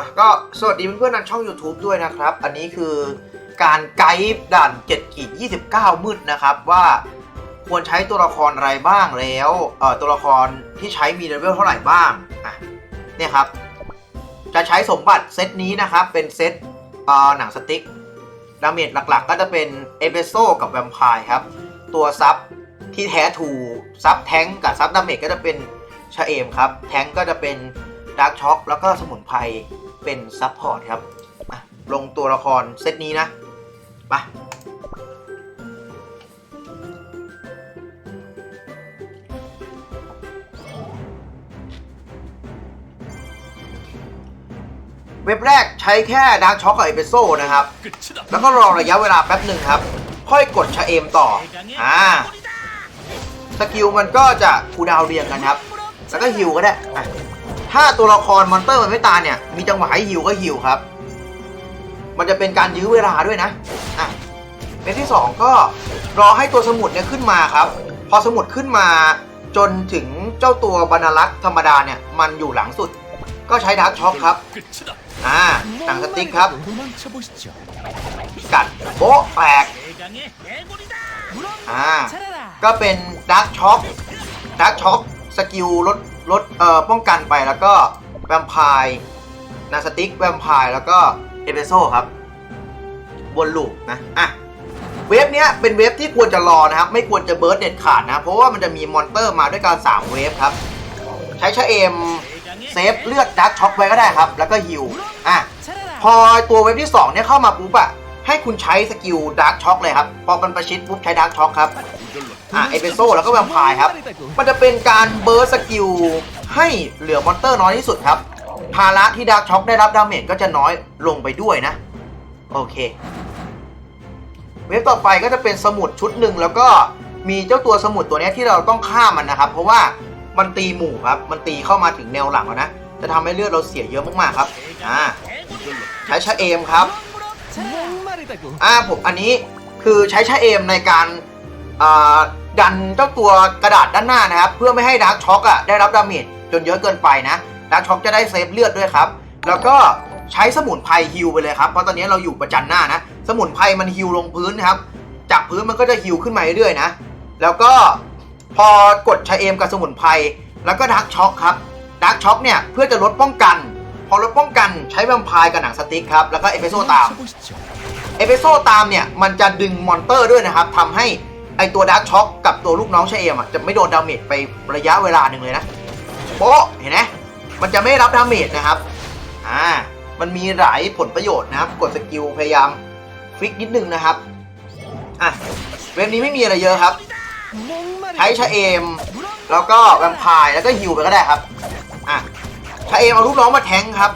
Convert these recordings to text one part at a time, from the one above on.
อะก็สวัสดีเพื่อนๆทางช่อง YouTube ด้วยนะครับ อันนี้คือการไกด์ด่าน7ขีด29 มืดนะครับว่าควรใช้ตัวละครอะไรบ้างแล้วเอ่อตัวละครที่ใช้มีเลเวลเท่าไหร่บ้างอะเนี่ยครับ จะใช้สมบัติเซตนี้นะครับ เป็นเซตเอ่อหนังสติ๊กดาเมจหลักๆ ก็จะเป็นเอเ s โซกับแวมไพร์ครับ ตัวซับที่แท้ถูซับแท้งกับซับดาเมจก็จะเป็นชาเอมครับ แท้งก็จะเป็นดาร์กช็อคแล้วก็สมุนไพร เป็นซับพอร์ตครับอะลงตัวละครเซตนี้นะไปเว็บแรกใช้แค่ดาร์กช็อคกับเอเ s โซนะครับ แล้วก็รอระยะเวลาแป๊บหนึ่งครับ ค่อยกดชะเอมต่อ อ่า สกิลมันก็จะคูดาวเรียงกันครับ แล้วก็ฮิวก็ได้อะ ถ้าตัวละครมอนเตอร์มันไม่ตายเนี่ย มีจังหวะให้ฮิวก็ฮิวครับ มันจะเป็นการยื้อเวลาด้วยนะอะเป็นที่ 2 ก็รอให้ตัวสมุดเนี่ยขึ้นมาครับ พอสมุดขึ้นมาจนถึงเจ้าตัวบรรลักษ์ธรรมดาเนี่ย มันอยู่หลังสุด ก็ใช้ดาร์กช็อคครับ อ่าหนังสติ๊กครับ กัดโบ๊ะแตกอ่าก็เป็นดาร์กช็อคดาร์กช็อคสกิลลด ลดเอ่อป้องกันไปแล้วก็แวมไพร์นาสติกแวมไพร์แล้วก็เอเ s โซครับวนลูปนะอะเวฟเนี้ยเป็นเวฟที่ควรจะรอนะครับ ไม่ควรจะเบิร์ดเด็ดขาดนะ เพราะว่ามันจะมีมอนเตอร์มาด้วยกัน3เวฟครับ ใช้ชะเอมเซฟเลือดดาร์กช็อคไว้ก็ได้ครับ แล้วก็ฮิวอะพอตัวเวฟที่ 2 เนี่ยเข้ามาปุ๊บอะ ให้คุณใช้สกิลดาร์กช็อคเลยครับ พอมันประชิดปุ๊บใช้ดาร์กช็อคครับ อะเอเปโซแล้วก็แวมไพร์ครับ มันจะเป็นการเบิร์สสกิลให้เหลือมอนเตอร์น้อยที่สุดครับ ภาระที่ดาร์กช็อคได้รับดาเมจก็จะน้อยลงไปด้วยนะ โอเค เวฟต่อไปก็จะเป็นสมุดชุดหนึ่งแล้วก็มีเจ้าตัวสมุดตัวเนี้ยที่เราต้องฆ่ามันนะครับ เพราะว่ามันตีหมู่ครับ มันตีเข้ามาถึงแนวหลังแล้วนะ จะทำให้เลือดเราเสียเยอะมากๆครับ อ่า ใช้ชะเอมครับ อ่าผมอันนี้คือใช้ชะเอมในการอ่าดันเจ้าตัวกระดาษด้านหน้านะครับ เพื่อไม่ให้ดาร์กช็อคอะได้รับดาเมจจนเยอะเกินไปนะดาร์กช็อคจะได้เซฟเลือดด้วยครับ แล้วก็ใช้สมุนไพรฮิวไปเลยครับเพราะตอนนี้เราอยู่ประจันหน้านะ สมุนไพรมันฮิวลงพื้นนะครับ จากพื้นมันก็จะฮิวขึ้นมาเรื่อยๆนะ แล้วก็พอกดชะเอมกับสมุนไพรแล้วก็ดาร์กช็อคครับดาร์กช็อคเนี่ยเพื่อจะลดป้องกัน พอลดป้องกันใช้แวมไพร์กับหนังสติ๊กครับแล้วก็เอเปโซตาม เอเปโซตามเนี่ย มันจะดึงมอนเตอร์ด้วยนะครับทำให้ไอตัวดาร์กช็อคกับตัวลูกน้องเชเอมอะจะไม่โดนดาเมจไประยะเวลาหนึ่งเลยนะโป๊ะเห็นไหมมันจะไม่รับดาเมจนะครับอ่ามันมีหลายผลประโยชน์นะครับ กดสกิลพยายามฟิกนิดนึงนะครับอะเว็บนี้ไม่มีอะไรเยอะครับ ใช้ชะเอม แล้วก็แวมพร์แล้วก็ฮิวไปก็ได้ครับอะชะเอมเอาลูกน้องมาแทงค์ครับ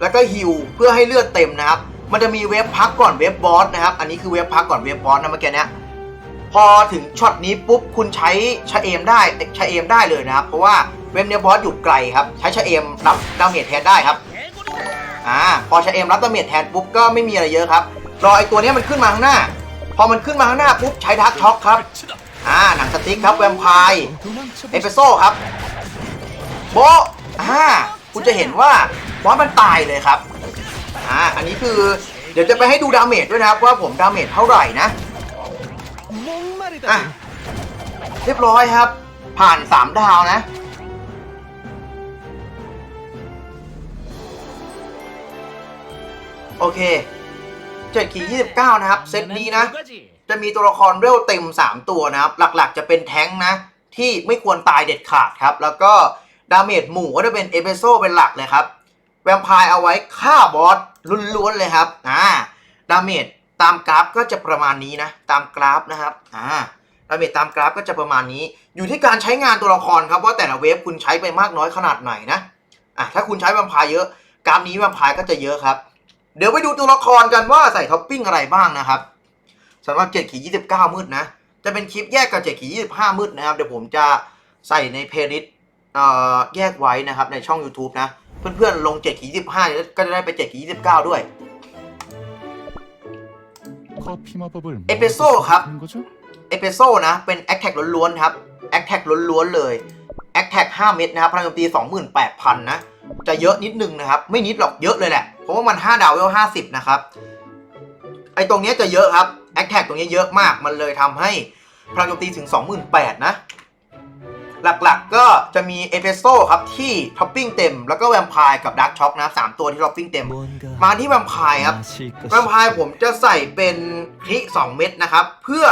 แล้วก็ฮิวเพื่อให้เลือดเต็มนะครับ มันจะมีเวฟพักก่อนเวฟบอสนะครับ อันนี้คือเวฟพักก่อนเวฟบอสนะเมื่อกี้เนี้ยพอถึงช็อตนี้ปุ๊บคุณใช้ชะเอมได้ชะเอมได้เลยนะครับ เพราะว่าเวฟเนี้ยบอสอยู่ไกลครับ ใช้ชะเอมรับดาเมจแทนได้ครับอ่าพอชะเอมรับดาเมจแทนปุ๊บก็ไม่มีอะไรเยอะครับรอไอตัวเนี้ยมันขึ้นมาข้างหน้า พอมันขึ้นมาข้างหน้าปุ๊บใช้ดักช็อคครับอ่าหนังสติ๊กครับแวมไพร์เอเปโซครับโบอ่าคุณจะเห็นว่าบอสมันตายเลยครับ อ่าอันนี้คือเดี๋ยวจะไปให้ดูดาเมจด้วยนะครับว่าผมดาเมจเท่าไหร่นะอะเรียบร้อยครับ ผ่าน3ดาวนะโอเค7ขีด29นะครับ เซตนี้นะ จะมีตัวละครเวลเต็ม 3 ตัวนะครับ หลักๆ จะเป็นแท้งนะ ที่ไม่ควรตายเด็ดขาดครับ แล้วก็ดาเมจหมู่ก็จะเป็นเอเปโซเป็นหลักเลยครับ แวมไพร์เอาไว้ฆ่าบอสล้วนๆเลยครับอ่าดาเมจตามกราฟก็จะประมาณนี้นะ ตามกราฟนะครับอ่าดาเมจตามกราฟก็จะประมาณนี้ อยู่ที่การใช้งานตัวละครครับว่าแต่ละเวฟคุณใช้ไปมากน้อยขนาดไหนนะอะถ้าคุณใช้แวมไพร์เยอะกราฟนี้แวมไพร์ก็จะเยอะครับ เดี๋ยวไปดูตัวละครกันว่าใส่ท็อปปิ้งอะไรบ้างนะครับสำหรับ7ขีด29มืดนะ จะเป็นคลิปแยกกับ7ขีด25มืดนะครับ เดี๋ยวผมจะใส่ในเพลย์ลิสต์แยกไว้นะครับในช่อง YouTube นะ เพื่อนๆลง7ขีด25เนี่ยก็จะได้ไป7ขีด29 ด้วยเอเปโซครับเอเปโซนะ เป็นแอคแท็กล้วนๆครับแอคแท็กล้วนๆเลยแอคแท็ก5เม็ดนะครับพลังโจมตี28,000 นะ จะเยอะนิดนึงนะครับ ไม่นิดหรอกเยอะเลยแหละ เพราะว่ามัน 5 ดาวเวล50 นะครับ ไอตรงเนี้ยจะเยอะครับแอคแท็กตรงนี้เยอะมากมันเลยทำให้พลังโจมตีถึง 28,000 นะ หลักๆ ก็จะมีเอเ e โซครับที่ท็อปปิ้งเต็ม แล้วก็แวมไพร์กับดักช็อคนะสามตัวที่ท็อปปิ้งเต็ม มาที่แวมไพร์ครับแวมไพร์ผมจะใส่เป็นคลิ2เม็ดนะครับ เพื่อ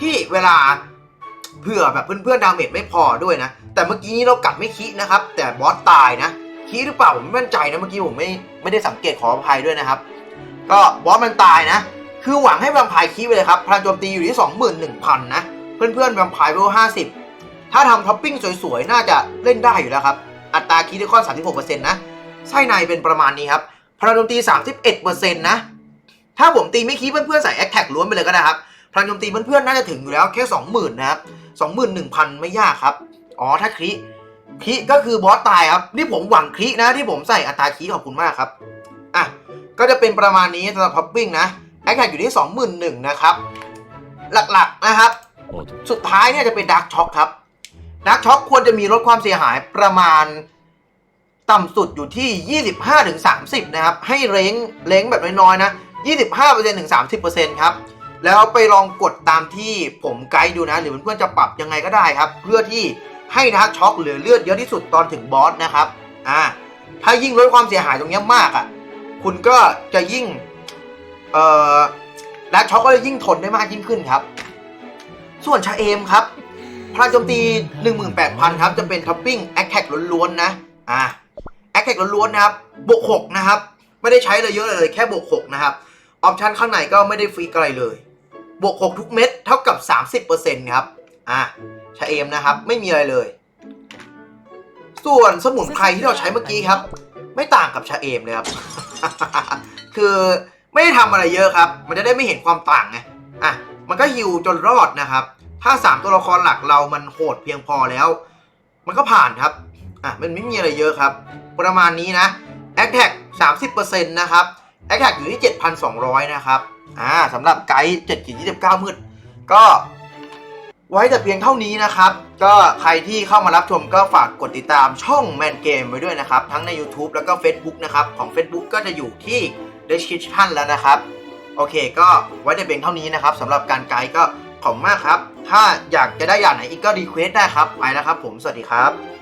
ที่เวลาเพื่อแบบเพื่อนๆดาเมจไม่พอด้วยนะ แต่เมื่อกี้นี้เรากลับไม่คินะครับ แต่บอสตายนะคิหรือเปล่าผมไม่มั่นใจนะเมื่อกี้ผมไม่ไม่ได้สังเกตขออภัยด้วยนะครับ ก็บอสมันตายนะ คือหวังให้แวมไพร์คิไปเลยครับพลังโจมตีอยู่ที่ 21,000นะเพื่อนๆแวมไพร์เวล50 ถ้าทำท็อปปิ้งสวยๆ น่าจะเล่นได้อยู่แล้วครับ อัตราคิดคอน36%นะไส้ในเป็นประมาณนี้ครับพลังโจมตี 31%นะถ้าผมตีไม่คีเพื่อนๆ ใส่แอคแท็กล้วนไปเลยก็ได้ครับพลังโจมตีเพื่อนๆ น่าจะถึงอยู่แล้วแค่ 20,000 นะครับ 21,000 ไม่ยากครับ อ๋อ ถ้าคริคริก็คือบอสตายครับ นี่ผมหวังครินะที่ผมใส่อัตราคริขอบคุณมากครับ อะ ก็จะเป็นประมาณนี้สำหรับท็อปปิ้งนะ แอคแท็กอยู่ที่ 21,000 นะครับ หลักๆนะครับ สุดท้ายเนี่ยจะเป็นดักช็อคครับ ดักช็อคควรจะมีลดความเสียหายประมาณต่ำสุดอยู่ที่ 25-30 นะครับ ให้เล้งเล้งแบบน้อยๆนะ 25%ถึง 30%ครับ แล้วไปลองกดตามที่ผมไกด์ดูนะ หรือเพื่อนๆจะปรับยังไงก็ได้ครับ เพื่อที่ให้ดักช็อคเหลือเลือดเยอะที่สุดตอนถึงบอสนะครับ อ่า ถ้ายิ่งลดความเสียหายตรงเนี้ยมากอะ คุณก็จะยิ่ง เอ่อดักช็อคก็จะยิ่งทนได้มากยิ่งขึ้นครับ ส่วนชาเอมครับ พลังโจมตี 18,000 ครับ จะเป็นท็อปปิ้งแอคแท็กล้วนๆนะ อ่าแอคแท็กล้วนๆนะครับบวก6นะครับ ไม่ได้ใช้เลยเยอะเลยแค่บวก6นะครับ ออปชันข้างในก็ไม่ได้ฟรีอะไรเลย บวก 6 ทุกเม็ดเท่ากับ 30%ครับ อ่าชาเอมนะครับ ไม่มีอะไรเลย ส่วนสมุนไพรที่เราใช้เมื่อกี้ครับ ไม่ต่างกับชาเอมเลยครับ คือไม่ได้ทำอะไรเยอะครับ มันจะได้ไม่เห็นความต่างไง อะ มันก็ฮิวจนรอดนะครับ ถ้า 3 ตัวละครหลักเรามันโหดเพียงพอแล้ว มันก็ผ่านครับ อะ มันไม่มีอะไรเยอะครับ ประมาณนี้นะ a t t a c 30%นะครับ a t t a c อยู่ที่ 7,200 นะครับ อ่าสำหรับไกด์7.29 มืด ก็ไว้แต่เพียงเท่านี้นะครับ ก็ใครที่เข้ามารับชมก็ฝากกดติดตามช่องแมนเกมไว้ด้วยนะครับ ทั้งใน YouTube แล้วก็ Facebook นะครับ ของ Facebook ก็จะอยู่ที่ description แล้วนะครับ โอเค ก็ไว้แต่เพียงเท่านี้นะครับสำหรับการไกด์ก็ขอบมากครับ ถ้าอยากจะได้อย่างไหนอีกก็รีเควสได้ครับ ไปแล้วครับผม สวัสดีครับ